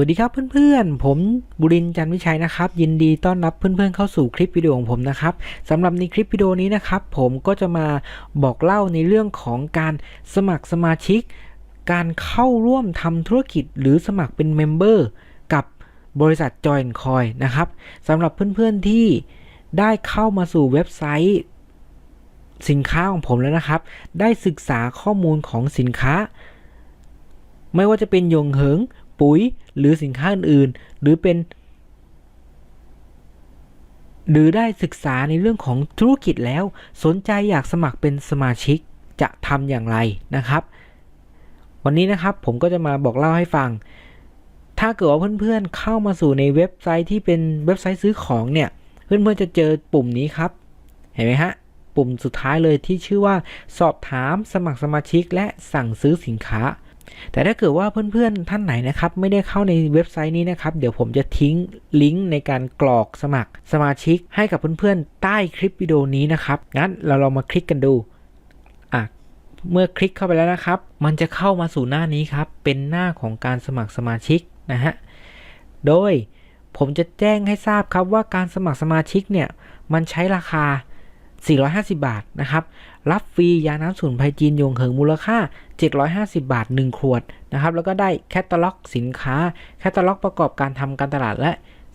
วัสดีครับเพื่อนๆ ผมบุรินทร์จันวิชัยนะครับ ยินดีต้อนรับเพื่อนๆเข้าสู่คลิปวิดีโอของผมนะครับสำหรับในคลิปวิดีโอนี้นะครับ ผมก็จะมาบอกเล่าในเรื่องของการสมัครสมาชิก การเข้าร่วมทำธุรกิจหรือสมัครเป็นเมมเบอร์กับบริษัท Join Coin นะครับสำหรับเพื่อนๆที่ได้เข้ามาสู่เว็บไซต์สินค้าของผมแล้วนะครับ ได้ศึกษาข้อมูลของสินค้า ไม่ว่าจะเป็นยงเหิง ปุ๋ยหรือสินค้าอื่นๆ หรือเป็น หรือได้ศึกษาในเรื่องของธุรกิจแล้ว สนใจอยากสมัครเป็นสมาชิกจะทำอย่างไรนะครับ วันนี้นะครับผมก็จะมาบอกเล่าให้ฟัง ถ้าเกิดว่าเพื่อนๆเข้ามาสู่ในเว็บไซต์ที่เป็นเว็บไซต์ซื้อของเนี่ย เพื่อนๆจะเจอปุ่มนี้ครับ เห็นไหมฮะปุ่มสุดท้ายเลยที่ชื่อว่า สอบถามสมัครสมาชิกและสั่งซื้อสินค้า แต่ถ้าเกิดว่าเพื่อนๆท่านไหนนะครับไม่ได้เข้าในเว็บไซต์นี้นะครับ เดี๋ยวผมจะทิ้งลิงก์ในการกรอกสมัครสมาชิกให้กับเพื่อนๆใต้คลิปวิดีโอนี้นะครับ งั้นเราลองมาคลิกกันดูอะเมื่อคลิกเข้าไปแล้วนะครับ มันจะเข้ามาสู่หน้านี้ครับ เป็นหน้าของการสมัครสมาชิกนะฮะ โดยผมจะแจ้งให้ทราบครับว่าการสมัครสมาชิกเนี่ย มันใช้ราคา 450 บาทนะครับ รับฟรียาน้ำสมุนไพรจีนยงเหิงมูลค่า 750 บาท 1 ขวดนะครับ แล้วก็ได้แคตตาล็อกสินค้า แคตตาล็อกประกอบการทำการตลาดและ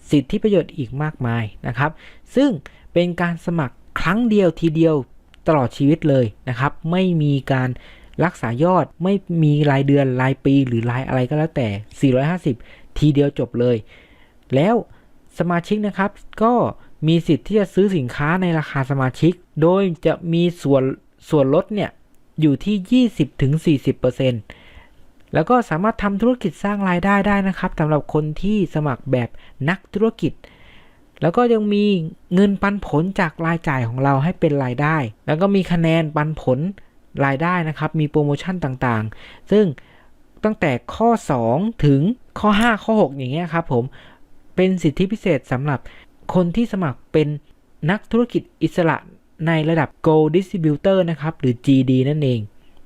สิทธิประโยชน์อีกมากมายนะครับ ซึ่งเป็นการสมัครครั้งเดียวทีเดียวตลอดชีวิตเลยนะครับ ไม่มีการรักษายอดไม่มีรายเดือนรายปีหรือรายอะไรก็แล้วแต่ 450 ทีเดียวจบเลย แล้วสมาชิกนะครับก็ มีสิทธิ์ที่จะซื้อสินค้าในราคาสมาชิก โดยจะมีส่วนส่วนลดเนี่ยอยู่ที่ 20-40%แล้วก็สามารถทำธุรกิจสร้างรายได้ได้นะครับสำหรับคนที่สมัครแบบนักธุรกิจ แล้วก็ยังมีเงินปันผลจากรายจ่ายของเราให้เป็นรายได้ แล้วก็มีคะแนนปันผลรายได้นะครับ มีโปรโมชั่นต่างๆ ซึ่งตั้งแต่ข้อ 2 ถึงข้อ 5 ข้อ 6 อย่างเงี้ยครับผม เป็นสิทธิพิเศษสำหรับ คนที่สมัครเป็นนักธุรกิจอิสระในระดับ Gold Distributor นะครับ หรือ GD นั่นเอง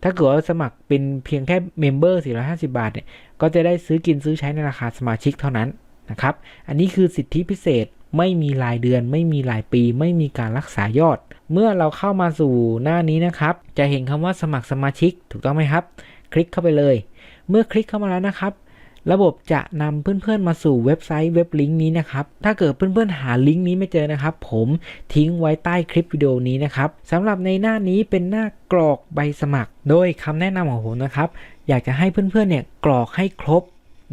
ถ้าเกิดว่าสมัครเป็นเพียงแค่เมมเบอร์450 บาทเนี่ย ก็จะได้ซื้อกินซื้อใช้ในราคาสมาชิกเท่านั้นนะครับ อันนี้คือสิทธิพิเศษไม่มีรายเดือน ไม่มีรายปี ไม่มีการรักษายอด เมื่อเราเข้ามาสู่หน้านี้นะครับ จะเห็นคำว่าสมัครสมาชิกถูกต้องไหมครับ คลิกเข้าไปเลย เมื่อคลิกเข้ามาแล้วนะครับ ระบบจะนำเพื่อนๆมาสู่เว็บไซต์เว็บลิงก์นี้นะครับ ถ้าเกิดเพื่อนๆหาลิงก์นี้ไม่เจอนะครับ ผมทิ้งไว้ใต้คลิปวิดีโอนี้นะครับสำหรับในหน้านี้เป็นหน้ากรอกใบสมัคร โดยคำแนะนำของผมนะครับ อยากจะให้เพื่อนๆเนี่ยกรอกให้ครบ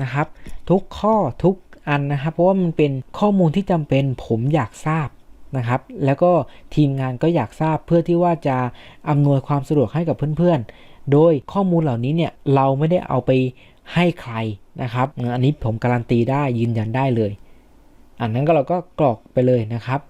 นะครับ ทุกข้อทุกอันนะครับ เพราะว่ามันเป็นข้อมูลที่จำเป็นผมอยากทราบนะครับ แล้วก็ทีมงานก็อยากทราบเพื่อที่ว่าจะอำนวยความสะดวกให้กับเพื่อนๆ โดยข้อมูลเหล่านี้เนี่ยเราไม่ได้เอาไป ให้ใครนะครับ อันนี้ผมการันตีได้ยืนยันได้เลย อันนั้นก็เราก็กรอกไปเลยนะครับ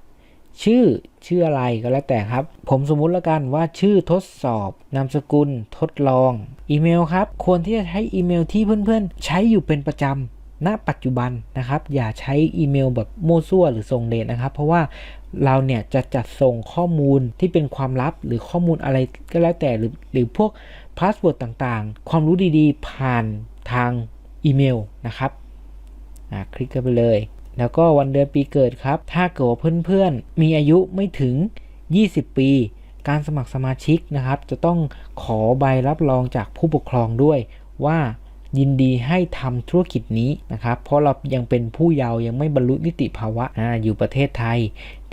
ชื่อชื่ออะไรก็แล้วแต่ครับ ผมสมมุติแล้วกันว่าชื่อทดสอบ นามสกุล ทดลอง อีเมลครับ ควรที่จะใช้อีเมลที่เพื่อนๆ ใช้อยู่เป็นประจำ ณปัจจุบันนะครับ อย่าใช้อีเมลแบบโม้ซั่วหรือส่งเดทนะครับ เพราะว่าเราเนี่ยจะจัดส่งข้อมูลที่เป็นความลับหรือข้อมูลอะไรก็แล้วแต่หรือหรือพวกพาสเวิร์ดต่างๆ ความรู้ดีๆ ผ่านทางอีเมลนะครับคลิกกันไปเลย แล้วก็วันเดือนปีเกิดครับ ถ้าเกิดว่าเพื่อนๆ มีอายุไม่ถึง 20 ปี การสมัครสมาชิกนะครับ จะต้องขอใบรับรองจากผู้ปกครองด้วยว่า ยินดีให้ทำธุรกิจนี้นะครับเพราะเรายังเป็นผู้เยาว์ยังไม่บรรลุนิติภาวะออยู่ประเทศไทย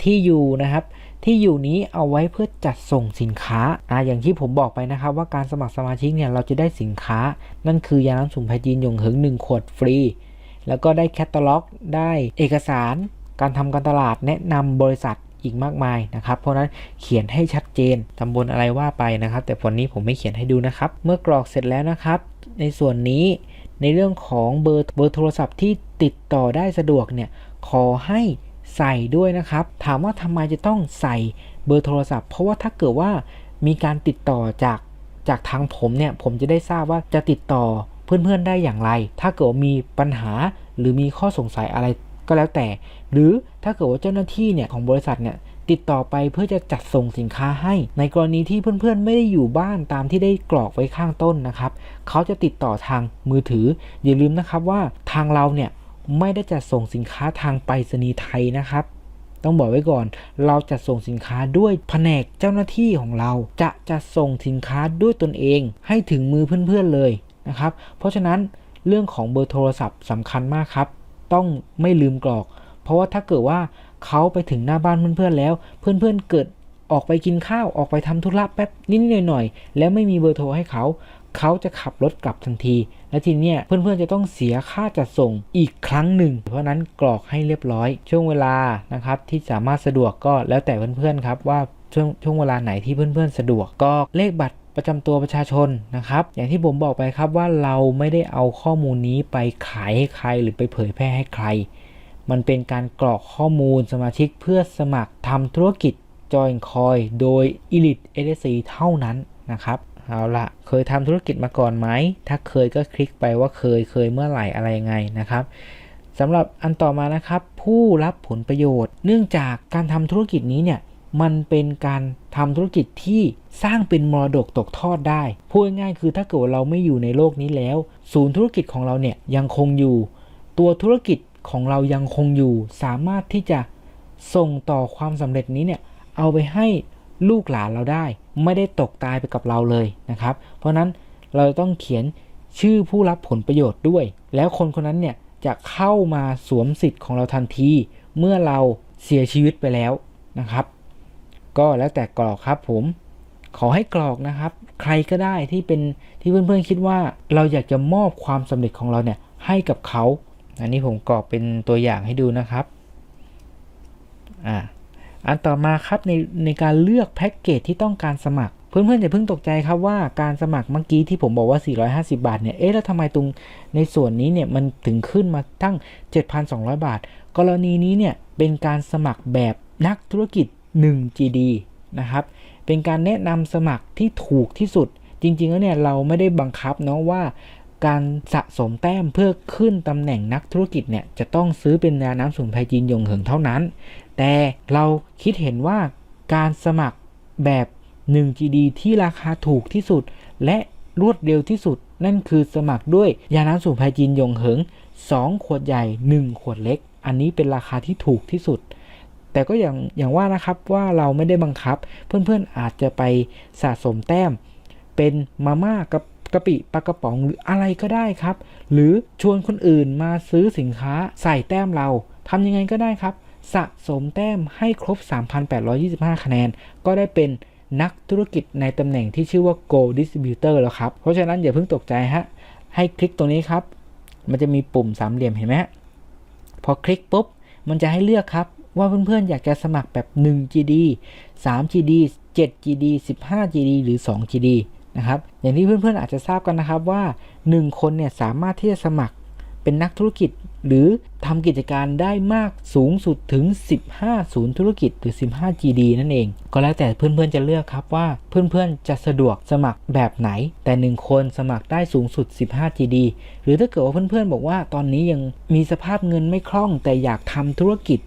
ที่อยู่นะครับที่อยู่นี้เอาไว้เพื่อจัดส่งสินค้าอ่าอย่างที่ผมบอกไปนะครับว่าการสมัครสมาชิกเนี่ยเราจะได้สินค้า นั่นคือยาน้ำสมุนไพรจีนหยงเหิง1ขวดฟรี แล้วก็ได้แคตตาล็อกได้เอกสาร การทำการตลาดแนะนำบริษัทอีกมากมายนะครับ เพราะนั้นเขียนให้ชัดเจนตำบลอะไรว่าไปนะครับ แต่วันนี้ผมไม่เขียนให้ดูนะครับ เมื่อกรอกเสร็จแล้วนะครับ ในส่วนนี้ในเรื่องของเบอร์เบอร์โทรศัพท์ที่ติดต่อได้สะดวกเนี่ยขอให้ใส่ด้วยนะครับ ถามว่าทำไมจะต้องใส่เบอร์โทรศัพท์ เพราะว่าถ้าเกิดว่ามีการติดต่อจากจากทางผมเนี่ยผมจะได้ทราบว่าจะติดต่อเพื่อนๆได้อย่างไร ถ้าเกิดมีปัญหาหรือมีข้อสงสัยอะไรก็แล้วแต่ หรือถ้าเกิดว่าเจ้าหน้าที่เนี่ยของบริษัทเนี่ย ติดต่อไปเพื่อจะจัดส่งสินค้าให้ ในกรณีที่เพื่อนๆ ไม่ได้อยู่บ้านตามที่ได้กรอกไว้ข้างต้นนะครับ เขาจะติดต่อทางมือถือ อย่าลืมนะครับว่าทางเราเนี่ยไม่ได้จัดส่งสินค้าทางไปรษณีย์ไทยนะครับต้องบอกไว้ก่อน เราจะส่งสินค้าด้วยแผนกเจ้าหน้าที่ของเรา จะจะส่งสินค้าด้วยตนเอง ให้ถึงมือเพื่อนๆเลยนะครับ เพราะฉะนั้นเรื่องของเบอร์โทรศัพท์สำคัญมากครับ ต้องไม่ลืมกรอก เพราะว่าถ้าเกิดว่า เขาไปถึงหน้าบ้านเพื่อนๆแล้ว เพื่อนๆเกิดออกไปกินข้าวออกไปทำธุระแป๊บนิดหน่อยๆแล้วไม่มีเบอร์โทรให้เขาเขาจะขับรถกลับทันที และทีเนี้ยเพื่อนๆจะต้องเสียค่าจัดส่งอีกครั้งหนึ่ง เพราะนั้นกรอกให้เรียบร้อย ช่วงเวลานะครับที่สามารถสะดวกก็แล้วแต่เพื่อนๆครับว่าช่วงช่วงเวลาไหนที่เพื่อนๆสะดวกกรอกเลขบัตรประจำตัวประชาชนนะครับ อย่างที่ผมบอกไปครับว่าเราไม่ได้เอาข้อมูลนี้ไปขายให้ใครหรือไปเผยแพร่ให้ใคร มันเป็นการกรอกข้อมูลสมาชิกเพื่อสมัครทำธุรกิจ Join Coin โดย Elite LSC เท่านั้นนะครับเอาละเคยทำธุรกิจมาก่อนไหม ถ้าเคยก็คลิกไปว่าเคย เคยเมื่อไหร่อะไรยังไงนะครับสำหรับอันต่อมานะครับ ผู้รับผลประโยชน์ เนื่องจากการทำธุรกิจนี้เนี่ย มันเป็นการทำธุรกิจที่สร้างเป็นมรดกตกทอดได้ พูดง่ายคือถ้าเกิดเราไม่อยู่ในโลกนี้แล้ว ศูนย์ธุรกิจของเราเนี่ยยังคงอยู่ ตัวธุรกิจ ของเรายังคงอยู่สามารถที่จะส่งต่อความสำเร็จนี้เนี่ยเอาไปให้ลูกหลานเราได้ ไม่ได้ตกตายไปกับเราเลยนะครับ เพราะนั้นเราต้องเขียนชื่อผู้รับผลประโยชน์ด้วย แล้วคนคนนั้นเนี่ยจะเข้ามาสวมสิทธิ์ของเราทันที เมื่อเราเสียชีวิตไปแล้วนะครับ ก็แล้วแต่กรอกครับผมขอให้กรอกนะครับ ใครก็ได้ที่เป็นที่เพื่อนๆคิดว่าเราอยากจะมอบความสำเร็จของเราเนี่ยให้กับเขา อันนี้ผมกรอกเป็นตัวอย่างให้ดูนะครับอ่าอันต่อมาครับในในการเลือกแพ็กเกจที่ต้องการสมัคร เพื่อนๆอย่าเพิ่งตกใจครับว่าการสมัครเมื่อกี้ที่ผมบอกว่า 450 บาทเนี่ย เอ๊ะแล้วทำไมตรงในส่วนนี้เนี่ยมันถึงขึ้นมาตั้ง 7,200 บาท กรณีนี้เนี่ยเป็นการสมัครแบบนักธุรกิจ 1GD นะครับ เป็นการแนะนำสมัครที่ถูกที่สุด จริงๆแล้วเนี่ยเราไม่ได้บังคับเนาะว่า การสะสมแต้มเพื่อขึ้นตำแหน่งนักธุรกิจเนี่ยจะต้องซื้อเป็นยาน้ำสมุนไพรจีนยงเหิงเท่านั้น แต่เราคิดเห็นว่าการสมัครแบบ 1GD ที่ราคาถูกที่สุด และรวดเร็วที่สุด นั่นคือสมัครด้วยยาน้ำสมุนไพรจีนยงเหิง 2 ขวดใหญ่ 1 ขวดเล็ก อันนี้เป็นราคาที่ถูกที่สุด แต่ก็อย่างอย่างว่านะครับว่าเราไม่ได้บังคับ เพื่อนๆอาจจะไปสะสมแต้ม เป็นมาม่ากับ กะปิปลากระป๋องหรืออะไรก็ได้ครับ หรือชวนคนอื่นมาซื้อสินค้าใส่แต้มเราทำยังไงก็ได้ครับ สะสมแต้มให้ครบ 3,825 คะแนน ก็ได้เป็นนักธุรกิจในตำแหน่งที่ชื่อว่า Go Distributor แล้วครับ เพราะฉะนั้นอย่าเพิ่งตกใจฮะ ให้คลิกตรงนี้ครับ มันจะมีปุ่มสามเหลี่ยมเห็นไหมฮะพอคลิกปุ๊บ มันจะให้เลือกครับว่าเพื่อนๆ อยากจะสมัครแบบ 1GD 3GD 7GD 15GD หรือ 2GD นะครับ อย่างที่เพื่อนๆอาจจะทราบกันนะครับว่า 1 คนเนี่ยสามารถที่จะสมัครเป็นนักธุรกิจ หรือทำกิจการได้มากสูงสุดถึง 15 ศูนย์ธุรกิจหรือ 15 GD นั่นเอง ก็แล้วแต่เพื่อนๆจะเลือกครับว่าเพื่อนๆจะสะดวกสมัครแบบไหน แต่ 1 คนสมัครได้สูงสุด 15 GD หรือถ้าเกิดว่าเพื่อนๆบอกว่าตอนนี้ยังมีสภาพเงินไม่คล่อง แต่อยากทำธุรกิจ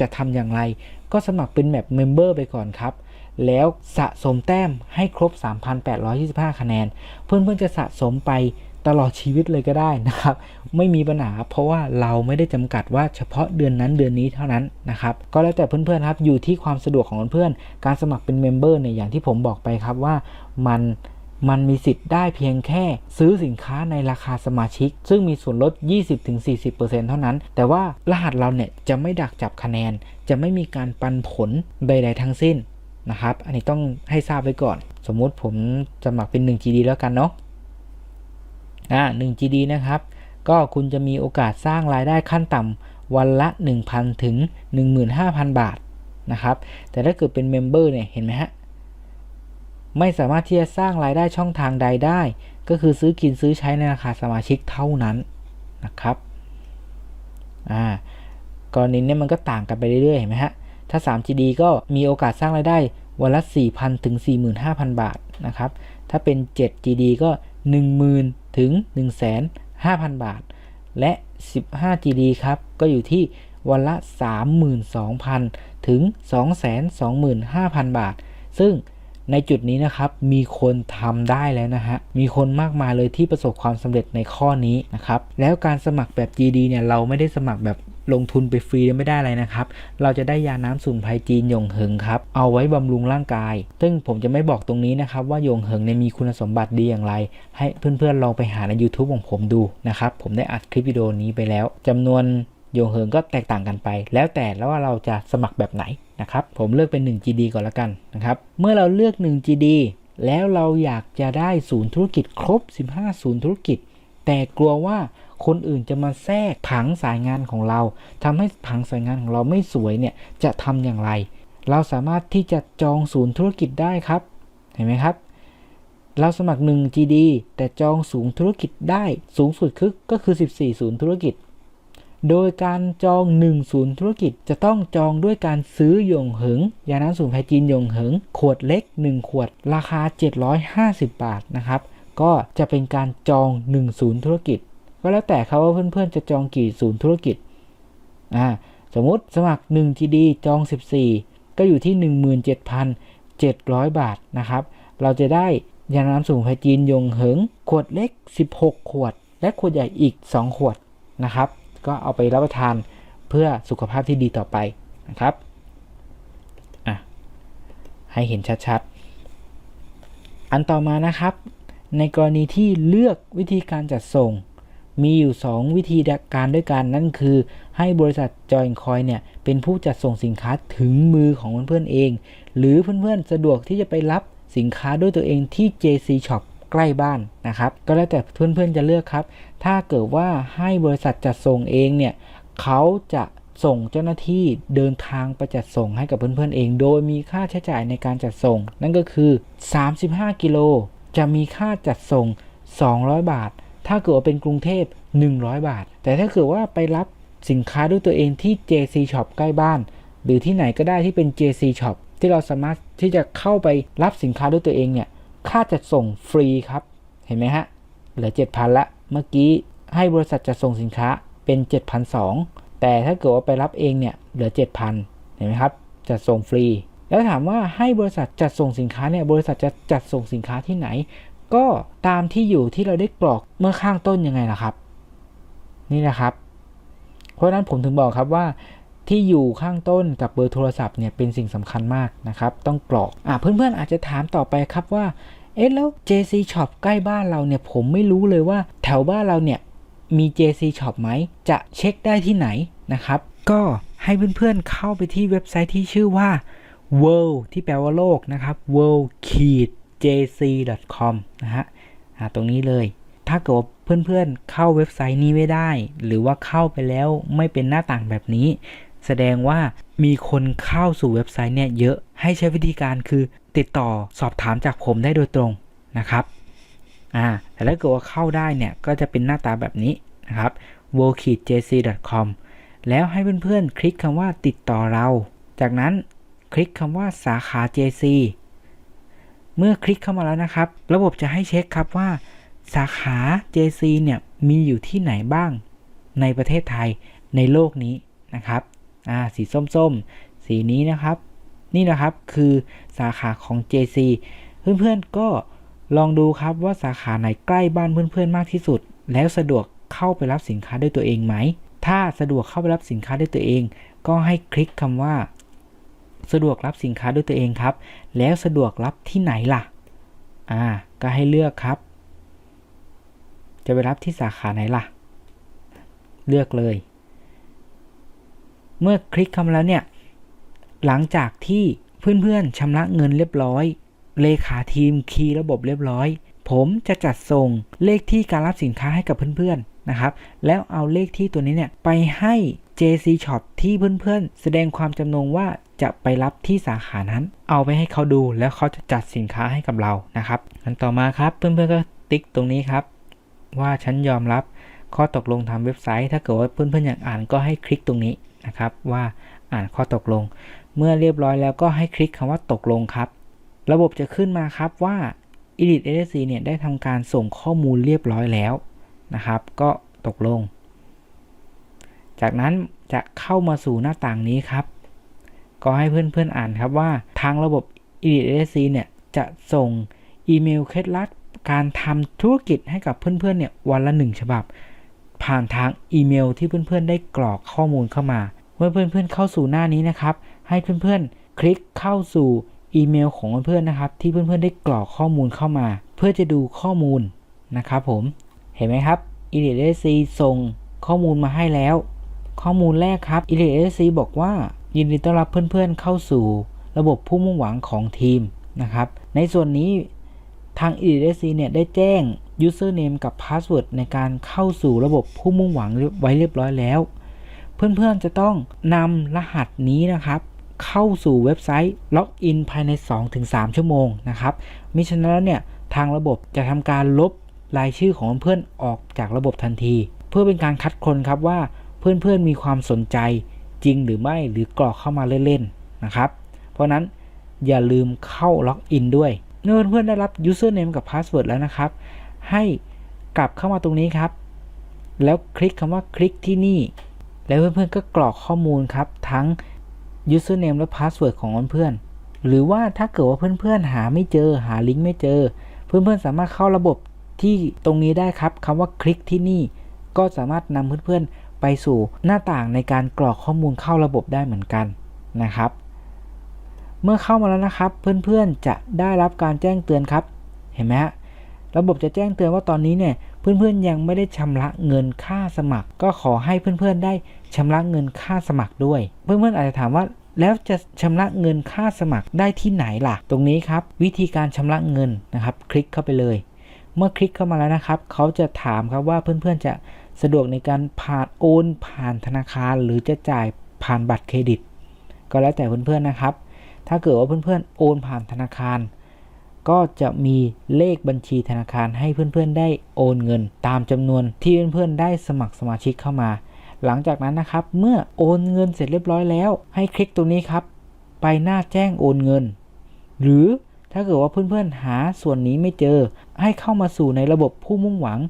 จะทำอย่างไร ก็สมัครเป็นแบบเมมเบอร์ไปก่อนครับ แล้วสะสมแต้มให้ครบ 3,825 คะแนน เพื่อนๆจะสะสมไปตลอดชีวิตเลยก็ได้นะครับ ไม่มีปัญหาเพราะว่าเราไม่ได้จำกัดว่าเฉพาะเดือนนั้นเดือนนี้เท่านั้นนะครับ ก็แล้วแต่เพื่อนๆครับอยู่ที่ความสะดวกของเพื่อนๆการสมัครเป็นเมมเบอร์เนี่ยอย่างที่ผมบอกไปครับว่ามันมันมีสิทธิ์ได้เพียงแค่ซื้อสินค้าในราคาสมาชิก ซึ่งมีส่วนลด 20-40%เท่านั้น แต่ว่ารหัสเราเนี่ยจะไม่ดักจับคะแนน จะไม่มีการปันผลใดๆทั้งสิ้น นะครับ อันนี้ต้องให้ทราบไว้ก่อน สมมุติผมสมัครเป็น 1GD แล้วกันเนาะอ่า 1GD นะครับ ก็คุณจะมีโอกาสสร้างรายได้ขั้นต่ำวันละ 1,000 ถึง 15,000 บาทนะครับ แต่ถ้าเกิดเป็นเมมเบอร์เนี่ยเห็นไหมฮะ ไม่สามารถที่จะสร้างรายได้ช่องทางใดได้ ก็คือซื้อกินซื้อใช้ในราคาสมาชิกเท่านั้นนะครับ อ่ากรณีนี้มันก็ต่างกันไปเรื่อยๆเห็นไหมฮะ ถ้า 3GD ก็มีโอกาสสร้างรายได้วันละ 4,000 ถึง 45,000 บาทนะครับ ถ้าเป็น 7GD ก็ 10,000 ถึง 1,500,000 บาท และ 15GD ครับ ก็อยู่ที่วันละ 32,000 ถึง 225,000 บาท ซึ่งในจุดนี้นะครับมีคนทำได้แล้วนะฮะ มีคนมากมายเลยที่ประสบความสำเร็จในข้อนี้นะครับ แล้วการสมัครแบบ GD เนี่ยเราไม่ได้สมัครแบบ ลงทุนไปฟรีไม่ได้อะไรนะครับ เราจะได้ยาน้ำสมุนไพรจีนหยงเหิงครับ เอาไว้บำรุงร่างกาย ซึ่งผมจะไม่บอกตรงนี้นะครับ ว่าหยงเหิงเนี่ยมีคุณสมบัติดีอย่างไร ให้เพื่อนๆลองไปหาใน YouTube ของผมดูนะครับ ผมได้อัดคลิปวิดีโอนี้ไปแล้วจำนวนหยงเหิงก็แตกต่างกันไป แล้วแต่แล้วว่าเราจะสมัครแบบไหนนะครับ ผมเลือกเป็น 1 GD ก่อนละกันนะครับ เมื่อเราเลือก 1 GD แล้วเราอยากจะได้ศูนย์ธุรกิจครบ 15 ศูนย์ธุรกิจ แต่กลัวว่า คนอื่นจะมาแทรกผังสายงานของเราทำให้ผังสายงานของเราไม่สวยเนี่ยจะทำอย่างไร เราสามารถที่จะจองศูนย์ธุรกิจได้ครับ เห็นไหมครับ เราสมัคร 1 GD แต่จองศูนย์ธุรกิจได้สูงสุดคือก็คือ 14 ศูนย์ธุรกิจ โดยการจอง 1 ศูนย์ธุรกิจจะต้องจองด้วยการซื้อยงเหิงยาน้ำสมุนไพจีนยงเหิง ขวดเล็ก 1 ขวด ราคา 750 บาทนะครับก็จะเป็นการจอง 1 ศูนย์ธุรกิจ ก็แล้วแต่ครับว่าเพื่อนๆจะจองกี่ศูนย์ธุรกิจอ่าสมมติสมัคร1 GD จอง 14 ก็อยู่ที่ 17,700 บาทนะครับ เราจะได้ยาน้ำสมุนไพรจีนยงเหิง ขวดเล็ก 16 ขวด และขวดใหญ่อีก 2 ขวดนะครับ ก็เอาไปรับประทานเพื่อสุขภาพที่ดีต่อไปนะครับอะให้เห็นชัดๆ อันต่อมานะครับ ในกรณีที่เลือกวิธีการจัดส่ง มีอยู่ 2 วิธีการด้วยกันนั่นคือ ให้บริษัทจอยคอยเนี่ยเป็นผู้จัดส่งสินค้าถึงมือของเพื่อนๆเอง หรือเพื่อนๆสะดวกที่จะไปรับสินค้าด้วยตัวเองที่ JC Shop ใกล้บ้านนะครับ ก็แล้วแต่เพื่อนๆจะเลือกครับ ถ้าเกิดว่าให้บริษัทจัดส่งเองเนี่ยเขาจะส่งเจ้าหน้าที่เดินทางไปจัดส่งให้กับเพื่อนๆเอง โดยมีค่าใช้จ่ายในการจัดส่ง นั่นก็คือ 35 กิโล จะมีค่าจัดส่ง 200 บาท ถ้าเกิดว่าเป็นกรุงเทพ 100 บาท แต่ถ้าเกิดว่าไปรับสินค้าด้วยตัวเองที่ JC Shop ใกล้บ้าน หรือที่ไหนก็ได้ที่เป็น JC Shop ที่เราสามารถที่จะเข้าไปรับสินค้าด้วยตัวเองเนี่ย ค่าจัดส่งฟรีครับ เห็นไหมฮะ เหลือ 7,000 ละ เมื่อกี้ให้บริษัทจัดส่งสินค้าเป็น 7,200 แต่ถ้าเกิดว่าไปรับเองเนี่ย เหลือ 7,000 เห็นไหมครับ จัดส่งฟรี แล้วถามว่าให้บริษัทจัดส่งสินค้าเนี่ย บริษัทจะจัดส่งสินค้าที่ไหน ก็ตามที่อยู่ที่เราได้กรอกเมื่อข้างต้นยังไงล่ะครับ นี่นะครับ เพราะนั้นผมถึงบอกครับว่าที่อยู่ข้างต้นกับเบอร์โทรศัพท์เนี่ยเป็นสิ่งสำคัญมากนะครับ ต้องกรอกอ่าเพื่อนๆอาจจะถามต่อไปครับว่าเอ๊ะแล้ว JC Shop ใกล้บ้านเราเนี่ยผมไม่รู้เลยว่าแถวบ้านเราเนี่ยมี JC Shop ไหม จะเช็คได้ที่ไหนนะครับ ก็ให้เพื่อนๆเข้าไปที่เว็บไซต์ที่ชื่อว่า world ที่แปลว่าโลกนะครับ world jc.com นะฮะตรงนี้เลย ถ้าเกิดว่าเพื่อนๆ เข้าเว็บไซต์นี้ไม่ได้ หรือว่าเข้าไปแล้วไม่เป็นหน้าต่างแบบนี้ แสดงว่ามีคนเข้าสู่เว็บไซต์เนี่ยเยอะ ให้ใช้วิธีการคือติดต่อสอบถามจากผมได้โดยตรงนะครับ อ่า แต่ถ้าเกิดว่าเข้าได้เนี่ย ก็จะเป็นหน้าตาแบบนี้นะครับ w o r k i j c c o m แล้วให้เพื่อนๆ คลิกคำว่าติดต่อเรา จากนั้นคลิกคำว่าสาขา JC เมื่อคลิกเข้ามาแล้วนะครับ ระบบจะให้เช็คครับว่า สาขา JC เนี่ยมีอยู่ที่ไหนบ้าง ในประเทศไทยในโลกนี้นะครับอ่าสีส้มๆ สีนี้นะครับ นี่นะครับคือสาขาของ JC เพื่อนๆก็ลองดูครับว่าสาขาไหนใกล้บ้านเพื่อนๆมากที่สุด แล้วสะดวกเข้าไปรับสินค้าด้วยตัวเองไหม ถ้าสะดวกเข้าไปรับสินค้าด้วยตัวเอง ก็ให้คลิกคำว่า สะดวกรับสินค้าด้วยตัวเองครับ แล้วสะดวกรับที่ไหนล่ะ อ่า ก็ให้เลือกครับ จะไปรับที่สาขาไหนล่ะ เลือกเลย เมื่อคลิกคำแล้วเนี่ย หลังจากที่เพื่อนๆชำระเงินเรียบร้อย เลขาทีมคีย์ระบบเรียบร้อย ผมจะจัดส่งเลขที่การรับสินค้าให้กับเพื่อนๆนะครับ แล้วเอาเลขที่ตัวนี้เนี่ยไปให้ JC Shop ที่เพื่อนๆ แสดงความจำนงว่าจะไปรับที่สาขานั้น เอาไปให้เขาดูแล้วเขาจะจัดสินค้าให้กับเรานะครับอันต่อมาครับเพื่อนๆก็ติ๊กตรงนี้ครับ ว่าฉันยอมรับข้อตกลงทำเว็บไซต์ ถ้าเกิดว่าเพื่อนๆอยากอ่านก็ให้คลิกตรงนี้นะครับ ว่าอ่านข้อตกลง เมื่อเรียบร้อยแล้วก็ให้คลิกคำว่าตกลงครับ ระบบจะขึ้นมาครับว่า Edit LSC เนี่ยได้ทำการส่งข้อมูลเรียบร้อยแล้วนะครับ ก็ตกลง จากนั้นจะเข้ามาสู่หน้าต่างนี้ครับ ก็ให้เพื่อนๆอ่านครับว่าทางระบบ e d i t เนี่ยจะส่งอีเมลเคล็ดลับการทำธุรกิจให้กับเพื่อนๆเนี่ยวันละหนึ่งฉบับ ผ่านทางอีเมลที่เพื่อนๆได้กรอกข้อมูลเข้ามา เมื่อเพื่อนๆเข้าสู่หน้านี้นะครับ ให้เพื่อนๆ คลิกเข้าสู่อีเมลของเพื่อนๆนะครับ ที่เพื่อนๆได้กรอกข้อมูลเข้ามา เพื่อจะดูข้อมูลนะครับผมเห็นไหมครับ e d i t ส่งข้อมูลมาให้แล้ว ข้อมูลแรกครับ e d i t บอกว่า ยินดีต้อนรับเพื่อนๆเข้าสู่ระบบผู้มุ่งหวังของทีมนะครับ ในส่วนนี้ทาง e d c เนี่ยได้แจ้ง username กับ password ในการเข้าสู่ระบบผู้มุ่งหวังไว้เรียบร้อยแล้ว เพื่อนๆจะต้องนำรหัสนี้นะครับ เข้าสู่เว็บไซต์ล็อกอินภายใน 2-3 ชั่วโมงนะครับมิฉะนั้นเนี่ยทางระบบจะทำการลบรายชื่อของเพื่อนออกจากระบบทันที เพื่อเป็นการคัดคนครับว่า เพื่อนๆมีความสนใจจริงหรือไม่หรือกรอกเข้ามาเล่นๆนะครับ เพราะนั้นอย่าลืมเข้าล็อกอินด้วยเมื่อเพื่อนๆได้รับ username กับ password แล้วนะครับ ให้กลับเข้ามาตรงนี้ครับ แล้วคลิกคำว่าคลิกที่นี่ แล้วเพื่อนๆก็กรอกข้อมูลครับ ทั้ง username และ password ของเพื่อนๆหรือว่าถ้าเกิดว่าเพื่อนๆหาไม่เจอหาลิงก์ไม่เจอ เพื่อนๆสามารถเข้าระบบที่ตรงนี้ได้ครับคำว่าคลิกที่นี่ ก็สามารถนำเพื่อนๆ ไปสู่หน้าต่างในการกรอกข้อมูลเข้าระบบได้เหมือนกันนะครับ เมื่อเข้ามาแล้วนะครับ เพื่อนๆจะได้รับการแจ้งเตือนครับ เห็นไหมฮะระบบจะแจ้งเตือนว่าตอนนี้เนี่ยเพื่อนๆยังไม่ได้ชำระเงินค่าสมัคร ก็ขอให้เพื่อนๆได้ชำระเงินค่าสมัครด้วย เพื่อนๆอาจจะถามว่าแล้วจะชำระเงินค่าสมัครได้ที่ไหนล่ะ ตรงนี้ครับ วิธีการชำระเงินนะครับ คลิกเข้าไปเลย เมื่อคลิกเข้ามาแล้วนะครับ เขาจะถามครับว่าเพื่อนๆจะสะดวกในการผ่านโอนผ่านธนาคาร หรือจะจ่ายผ่านบัตรเครดิต ก็แล้วแต่เพื่อนๆนะครับ ถ้าเกิดว่าเพื่อนๆโอนผ่านธนาคาร ก็จะมีเลขบัญชีธนาคารให้เพื่อนๆ ได้โอนเงิน ตามจำนวนที่เพื่อนๆ ได้สมัครสมาชิกเข้ามา หลังจากนั้นนะครับ เมื่อโอนเงินเสร็จเรียบร้อยแล้ว ให้คลิกตรงนี้ครับ ไปหน้าแจ้งโอนเงิน หรือ ถ้าเกิดว่าเพื่อนๆหาส่วนนี้ไม่เจอ ให้เข้ามาสู่ในระบบผู้มุ่งหวัง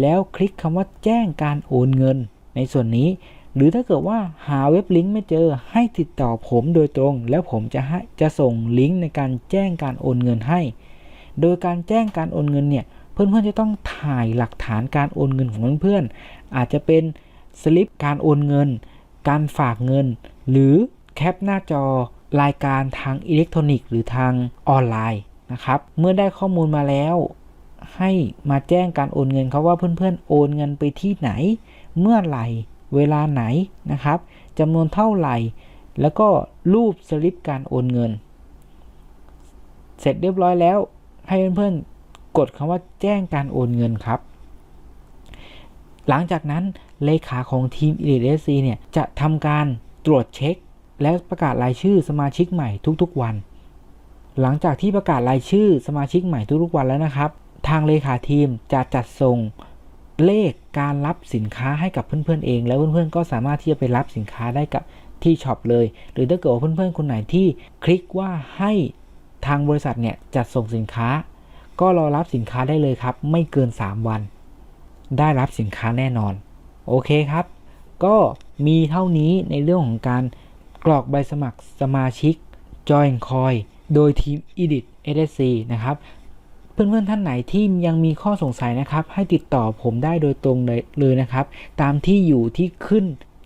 แล้วคลิกคำว่าแจ้งการโอนเงิน ในส่วนนี้ หรือถ้าเกิดว่าหาเว็บลิงก์ไม่เจอ ให้ติดต่อผมโดยตรง แล้วผมจะให้จะส่งลิงก์ในการแจ้งการโอนเงินให้ โดยการแจ้งการโอนเงินเนี่ยเพื่อนๆจะต้องถ่ายหลักฐานการโอนเงินของเพื่อนๆอาจจะเป็นสลิปการโอนเงิน การฝากเงิน หรือแคปหน้าจอ รายการทางอิเล็กทรอนิกส์หรือทางออนไลน์นะครับ เมื่อได้ข้อมูลมาแล้ว ให้มาแจ้งการโอนเงินเขาว่าเพื่อนๆโอนเงินไปที่ไหน เมื่อไหร่เวลาไหนนะครับจำนวนเท่าไหร่ แล้วก็รูปสลิปการโอนเงิน เสร็จเรียบร้อยแล้ว ให้เพื่อนๆกดคำว่าแจ้งการโอนเงินครับหลังจากนั้นเลขาของทีม e d s c เนี่ย จะทำการตรวจเช็ค และประกาศรายชื่อสมาชิกใหม่ทุกๆวัน หลังจากที่ประกาศรายชื่อสมาชิกใหม่ทุกๆวันแล้วนะครับ ทางเลขาทีมจะจัดส่งเลขการรับสินค้าให้กับเพื่อนๆเอง แล้วเพื่อนๆก็สามารถที่จะไปรับสินค้าได้กับที่ช็อปเลย หรือถ้าเกิดว่าเพื่อนๆคนไหนที่คลิกว่าให้ทางบริษัทเนี่ยจัดส่งสินค้า ก็รอรับสินค้าได้เลยครับ ไม่เกิน 3 วัน ได้รับสินค้าแน่นอน โอเคครับ ก็มีเท่านี้ในเรื่องของการ กรอกใบสมัครสมาชิก Join Coin โดยทีม Edit SSC นะครับ เพื่อนๆท่านไหนที่ยังมีข้อสงสัยนะครับ ให้ติดต่อผมได้โดยตรงเลยเลยนะครับ ตามที่อยู่ที่ขึ้น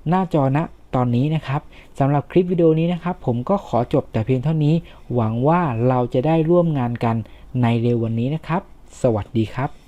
หน้าจอณตอนนี้นะครับสำหรับคลิปวิดีโอนี้นะครับ ผมก็ขอจบแต่เพียงเท่านี้ หวังว่าเราจะได้ร่วมงานกันในเร็ววันนี้นะครับ สวัสดีครับ